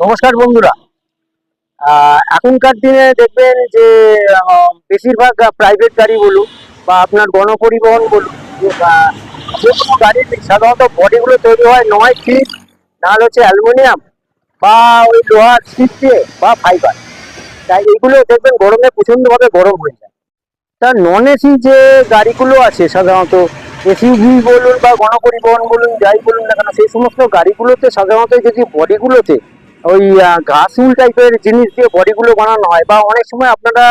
নমস্কার বন্ধুরা। এখনকার দিনে দেখবেন যে বেশিরভাগ প্রাইভেট গাড়ি বলুন বা আপনার গণপরিবহন বলুন, যে কোনো গাড়ির সাধারণত বডিগুলো তৈরি হয় নয় স্টিল নাহলে হচ্ছে অ্যালুমিনিয়াম বা ওই লোহার স্টিল দিয়ে বা ফাইবার তাই এগুলো দেখবেন গরমে প্রচণ্ডভাবে গরম হয়ে যায়। তা নন এসি যে গাড়িগুলো আছে সাধারণত এসইউভি বলুন বা গণপরিবহন বলুন, যাই বলুন না কেন, সেই সমস্ত গাড়িগুলোতে সাধারণত যদি বডিগুলোতে ওই আহ, ঘাস উল টাইপের জিনিস দিয়ে বডিগুলো বানানো হয় বা অনেক সময় আপনারা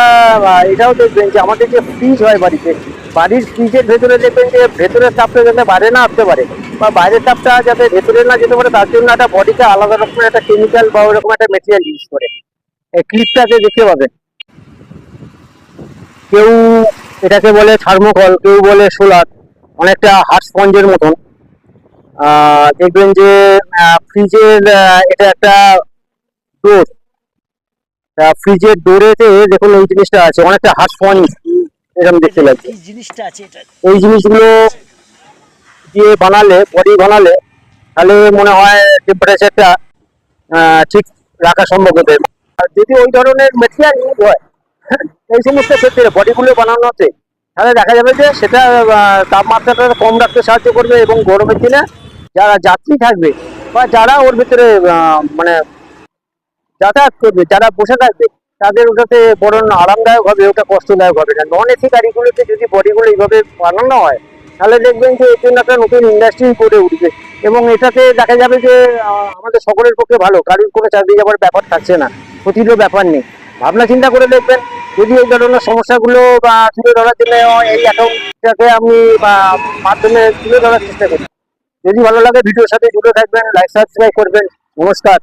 এটাও দেখবেন যে আমাদের যে ফ্রিজ হয় বাড়িতে বাড়ির ফ্রিজের ভেতরে দেখবেন যে ভেতরের তাপটা যাতে বাইরে না আসতে পারে বা বাইরের তাপটা যাতে ভেতরে না যেতে পারে তার জন্য একটা বডিতে আলাদা রকমের একটা কেমিক্যাল বা ওরকম একটা মেটেরিয়াল ইউজ করে। এই ক্লিপটাকে দেখতে পাবেন। কেউ এটাকে বলে থার্মোকল কেউ বলে সোলার অনেকটা হার্ড স্পঞ্জের মতন। দেখবেন যে ফ্রিজের এটা একটা ডোর ফ্রিজের ডোরেতে দেখুন এই জিনিসটা আছে অনেকটা হার্ড স্পঞ্জ এরকম দেখতে লাগছে। এই জিনিসটা আছে এটা এই জিনিসগুলো দিয়ে বানালে বডি বানালে তাহলে মনে হয় টেম্পারেচারটা ঠিক রাখা সম্ভব হবে। আর যদি ওই ধরনের মেটেরিয়াল ইউজ হয় এই সমস্ত ক্ষেত্রে বডিগুলো বানানোতে তাহলে দেখা যাবে যে সেটা তাপমাত্রাটা কম রাখতে সাহায্য করবে এবং গরমের দিনে যারা যাত্রী থাকবে বা যারা ওর ভিতরে মানে যাতায়াত করবে, যারা বসে থাকবে, তাদের ওটাতে বড় আরামদায়ক হবে, ওটা কষ্টদায়ক হবে না। নন এসি গাড়িগুলোতে যদি বডিগুলো এইভাবে বানানো হয়, তাহলে দেখবেন যে এর জন্য একটা নতুন ইন্ডাস্ট্রি গড়ে উঠবে। এবং এটাতে দেখা যাবে যে আমাদের সকলের পক্ষে ভালো, কারোর কোনো চাকরি যাওয়ার ব্যাপার থাকছে না, ক্ষতিরও ব্যাপার নেই। ভাবনা চিন্তা করে দেখবেন, যদি এই ধরনের সমস্যাগুলো বা তুলে ধরার জন্য এই অ্যাকাউন্টটাকে আমি বা মাধ্যমে তুলে ধরার চেষ্টা করি। যদি ভালো লাগে ভিডিওর সাথে জুড়ে থাকবেন লাইক সাবস্ক্রাইব করবেন। নমস্কার।